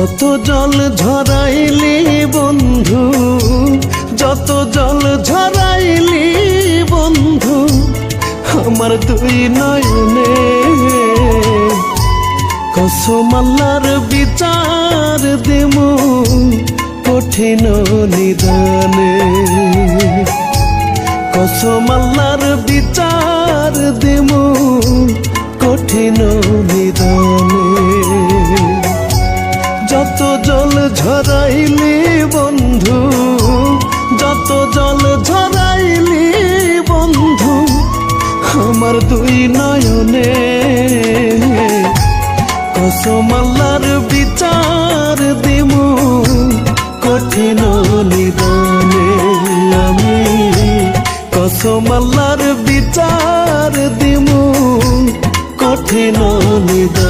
যত জল ঝরাইলি বন্ধু, যত জল ঝরাইলি বন্ধু, আমার দুই নয়নে। কসমাল্লার বিচার দেমু কঠিন নিদানে। কসমাল্লার বিচার দেমু ঝরাইলি বন্ধু, যত জল ঝরাইলি বন্ধু, আমার দুই নয়নে। কসমাল্লার বিচার দিমু কঠিন নিদানে আমি। কসমাল্লার বিচার দিমু কঠিন নিদানে।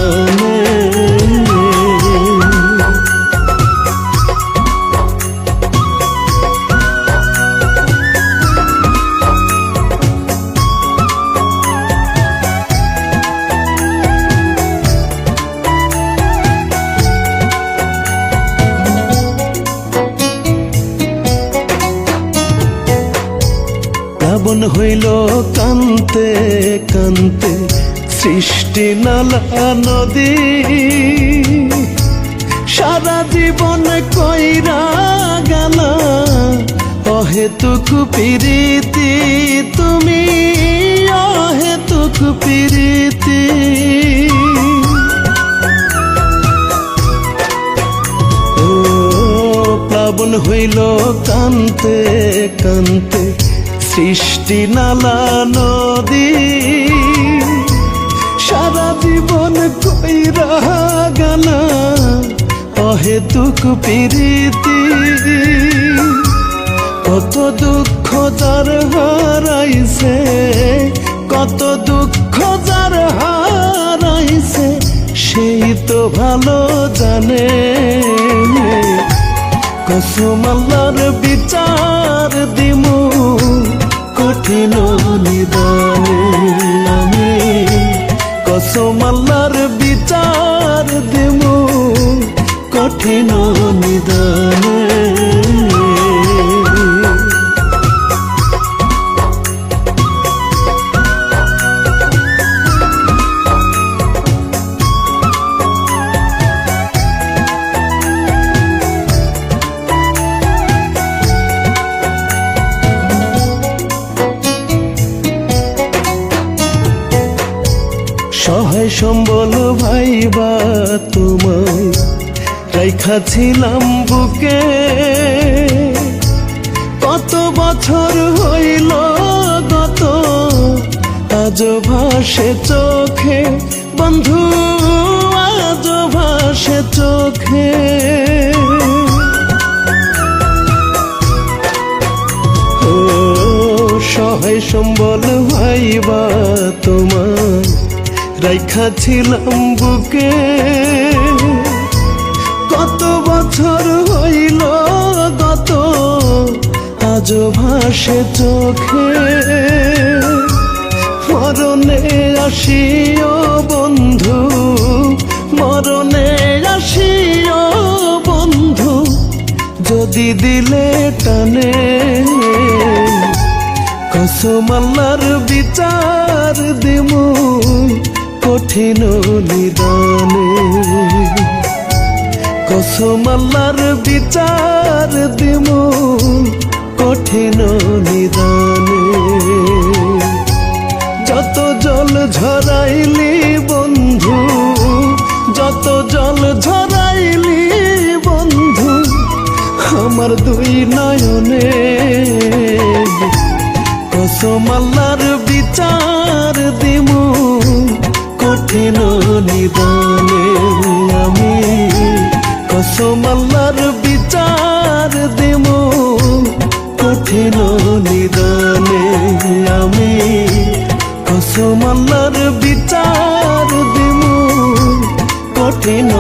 হইল কান্তে কান্তে, সৃষ্টি নালা, নদী। সারা জীবন কইরা গেল, অহেতুক পিরিতি তুমি, অহেতুক পিরিতি। ও, প্লাবন হইল কান্তে কান্তে সৃষ্টি নালা, নদী, সারা জীবন কইরা গেল অহেতুক প্রীতি। কত দুঃখ যার হারাইছে, কত দুঃখ যার হারাইছে, সেই তো ভালো জানে। কসমাল্লার বিচার দিমু। কঠিন নিদানে আমি কসমাল্লার বিচার দেব কঠিন সম্বল ভাইবা তোমায়। রেখাছিলাম বুকে। কত বছর হইল গত আজ ভাসে চোখে। বন্ধু আজ ভাসে চোখে। সহায় সম্বল ভাইবা তোমার রাইখা ছিলাম বুকে। কত বছর হইল, গত আজ ভাসে চোখে। মরণে আসিও বন্ধু, মরণে আসিও বন্ধু, যদি দিলে টানে। কসমাল্লার বিচার দিমু কঠিন নিদানে। কসমাল্লার বিচার দিমু কঠিন নিদানে। যত জল ঝরাইলি বন্ধু, যত জল ঝরাইলি বন্ধু, আমার দুই নয়নে। কসমাল্লার বিচার দিমু কঠিন নিদানে আমি। কসমাল্লার বিচার দেব। কঠিন নিদানে আমি। কসমাল্লার বিচার দেব। কঠিন